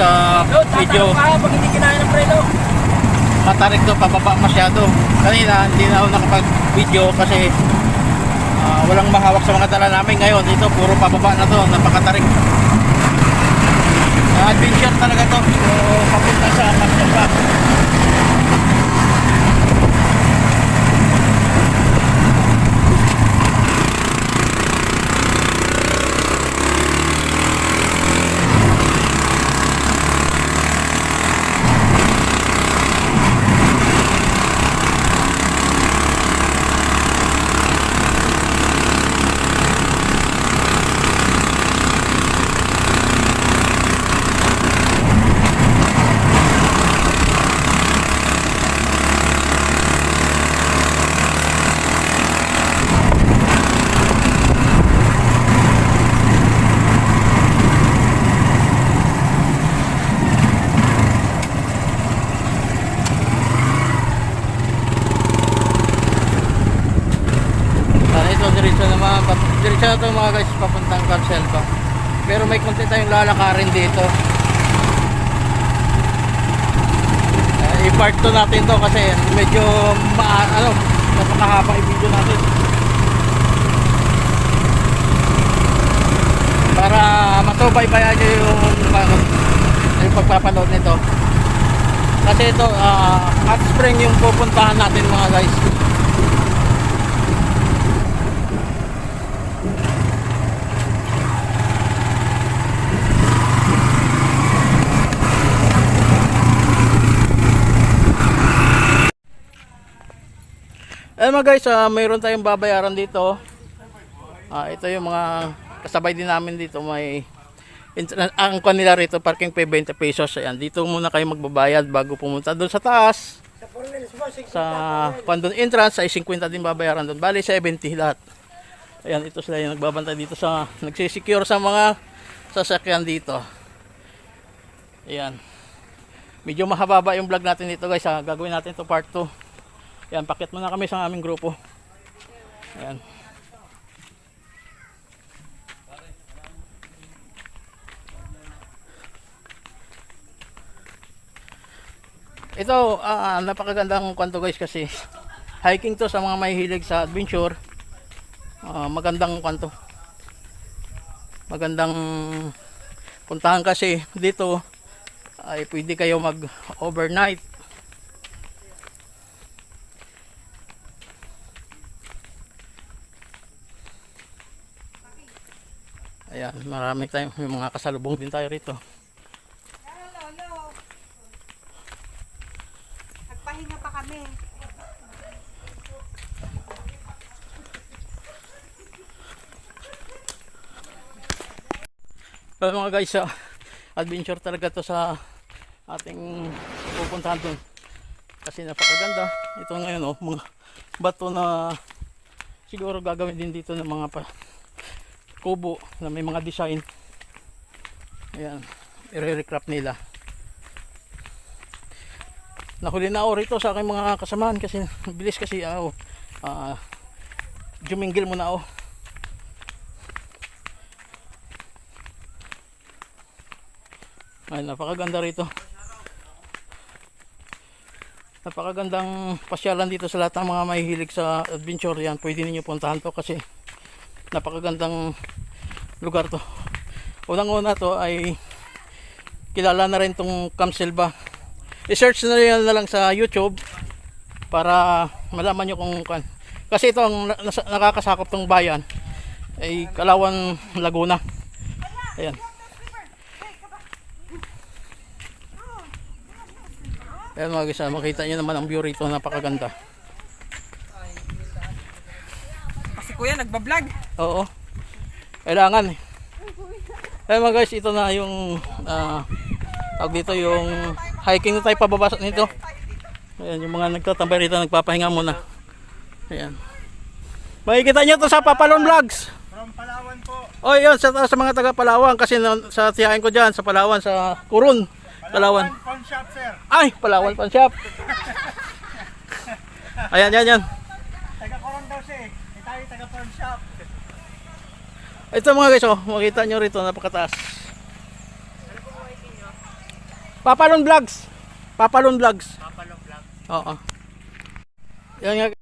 sa video. Pag hindi kinain ng preno. Matarik to, pababa masyado. Kanina, hindi na ako nakapag-video kasi ah, walang mahawak sa mga dala namin. Ngayon, dito, puro pababa na to. Napakatarik. Ah, adventure talaga to. So, papunta sa Magdalba. Sana ito, diretso na mga, pap- diretso na ito mga papuntang Carcelba. Pero may konti tayong lalakarin dito. Eh, i-part to natin to kasi medyo ma ano, napakahaba i-video natin. Para matubay-bayan nyo yung, ano, yung pagpapanood nito. Kasi ito, ah, hot spring yung pupuntahan natin mga guys. Eh mga guys, ah, mayroon tayong babayaran dito. Ah, ito yung mga kasabay din namin dito. May int- ang kanila rito parking fee 20 pesos. Ayan, dito muna kayo magbabayad bago pumunta doon sa taas. Sa pandon entrance ay 50 din babayaran doon. Bali 70 lahat. Ayan, ito sila yung nagbabantay dito sa nagsisecure sa mga sasakyan dito. Ayan. Medyo mahaba yung vlog natin dito guys. Ha? Gagawin natin to part 2. Yan, pakit muna kami sa aming grupo. Ayan. Ito, ah, napakagandang kwanto guys kasi hiking to sa mga mahihilig sa adventure. Ah, magandang kwanto. Magandang puntahan kasi dito ay pwede kayo mag overnight Marami tayong may mga kasalubong din tayo rito. Lolo, nagpahinga pa kami. Pero mga guys, ah, adventure talaga to sa ating pupuntahan doon. Kasi napakaganda. Ito ngayon, oh, mga bato na siguro gagawin din dito ng mga pa, kubo na may mga design. Ayan, i-recraft nila. Nahuli na ako rito sa aking mga kasamahan kasi bilis kasi ako. ah jumingil muna ako. Ay, napakaganda rito. Napakagandang pasyalan dito sa lahat ng mga mahihilig sa adventure yan. Pwede ninyo puntahan to kasi napakagandang lugar to. Unang-una to ay kilala na rin tong Camp Silva. I-search na rin na lang sa YouTube para malaman nyo kung kan. Kasi ito ang nakakasakop tong bayan ay Kalawan, Laguna. Ayan. Ayan mga guys, ah, makita nyo naman ang view rito, napakaganda. Kasi kuya, nagbablog. Oo. Kailangan eh. Ayan mga guys, ito na yung ah tawag dito yung hiking na tayo pababa nito. Ayan, yung mga nagtatambay rito, nagpapahinga muna. Ayan. Makikita nyo to sa Papalon Vlogs. From Palawan po. Oh, yun, sa, sa mga taga Palawan kasi na, sa tiyahin ko dyan, sa Palawan, sa Kurun, Palawan. Pawn shop, sir. Ay, Palawan Pan Shop. Ayan, yan, yan. Taga Coron daw siya eh. Eh, tayo taga pawn shop. Ito mga guys, oh, makita nyo rito, napakataas. Papalon Vlogs. Papalon Vlogs. Papalong vlog. Oo. Yan nga.